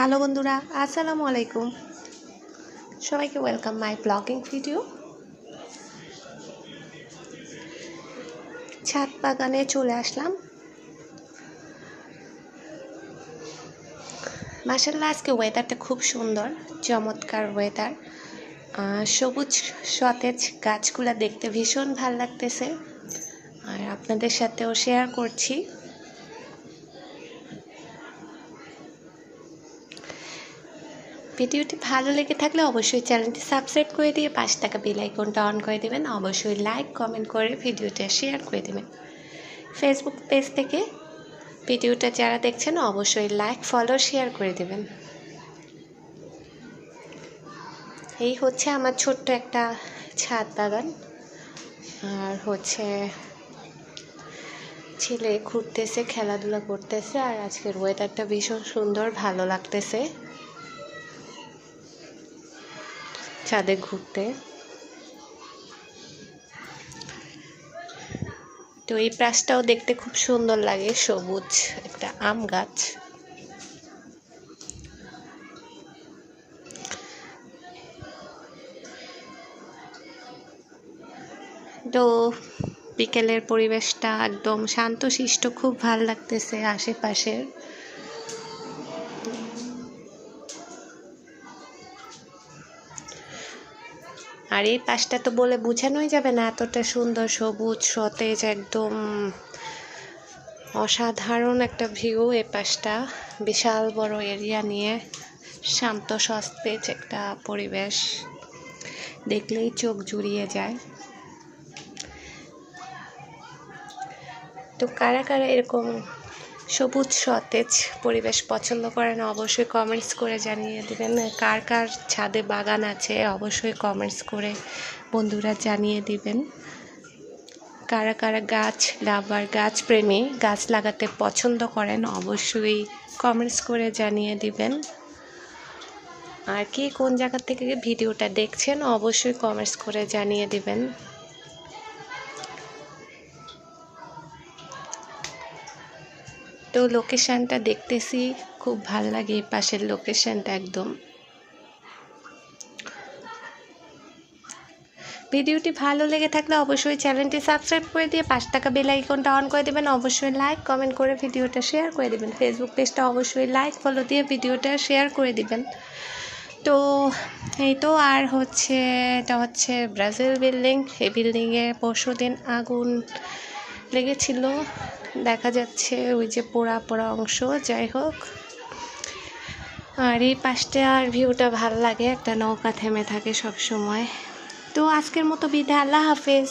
Hello বন্ধুরা, আসসালামু আলাইকুম। সবাইকে ওয়েলকাম মাই ব্লগিং ভিডিও ছাদ বাগানে চলে আসলাম। মাসাল্লাহ আজকে ওয়েদারটা খুব সুন্দর, চমৎকার ওয়েদার সবুজ সতেজ গাছগুলা দেখতে ভীষণ ভালো লাগতেছে। আর আপনাদের সাথেও শেয়ার করছি। ভিডিওটি ভালো লেগে থাকলে অবশ্যই চ্যানেলটি সাবস্ক্রাইব করে দিয়ে পাঁচ টাকা বেল আইকনটা অন করে দেবেন। অবশ্যই লাইক কমেন্ট করে ভিডিওটা শেয়ার করে দেবেন। ফেসবুক পেজ থেকে ভিডিওটা যারা দেখছেন, অবশ্যই লাইক ফলো শেয়ার করে দেবেন। এই হচ্ছে আমার ছোট্ট একটা ছাদ বাগান। আর হচ্ছে ছেলে ঘুরতেছে, খেলাধুলা করতেছে, আর আজকের ওয়েদারটা ভীষণ সুন্দর, ভালো লাগতেছে। ছাদে ঘুরতে। তো এই প্রাসটাও দেখতে খুব সুন্দর লাগে, সবুজ একটা আম গাছ। তো বিকেলের পরিবেশটা একদম শান্তশিষ্ট, খুব ভালো লাগতেছে আশেপাশের। আর এই পাশটা তো বলে বোঝানোই যাবে না, এতটা সুন্দর সবুজ, সতেজ, একদম অসাধারণ একটা ভিউ এ পাশটা। বিশাল বড় এরিয়া নিয়ে শান্ত, সতেজ একটা পরিবেশ। দেখলেই চোখ জুড়িয়ে যায়। তো কারা কারা এরকম সবুজ, সতেজ পরিবেশ পছন্দ করেন, অবশ্যই কমেন্টস করে জানিয়ে দেবেন। কার কার ছাদে বাগান আছে, অবশ্যই কমেন্টস করে বন্ধুরা জানিয়ে দিবেন। কারা কারা গাছ লাভার, গাছ প্রেমী, গাছ লাগাতে পছন্দ করেন, অবশ্যই কমেন্টস করে জানিয়ে দিবেন। আর কে কোন জায়গা থেকে ভিডিওটা দেখছেন, অবশ্যই কমেন্টস করে জানিয়ে দিবেন। তো লোকেশানটা দেখতেছি, খুব ভালো লাগে পাশের লোকেশানটা একদম। ভিডিওটি ভালো লেগে থাকলে অবশ্যই চ্যানেলটি সাবস্ক্রাইব করে দিয়ে পাঁচ টাকা বেল আইকনটা অন করে দেবেন। অবশ্যই লাইক কমেন্ট করে ভিডিওটা শেয়ার করে দেবেন। ফেসবুক পেজটা অবশ্যই লাইক ফলো দিয়ে ভিডিওটা শেয়ার করে দিবেন। তো এই তো আর হচ্ছে, এটা হচ্ছে ব্রাজিল বিল্ডিং এই বিল্ডিংয়ে পরশু দিন আগুন লেগেছিল। দেখা যাচ্ছে ওই যে পোড়া পোড়া অংশ, যাই হোক। আর এই পাশটা আর ভিউটা ভালো লাগে, একটা নৌকা থেমে থাকে সব সময় তো আজকের মতো বিদায়, আল্লাহ হাফেজ।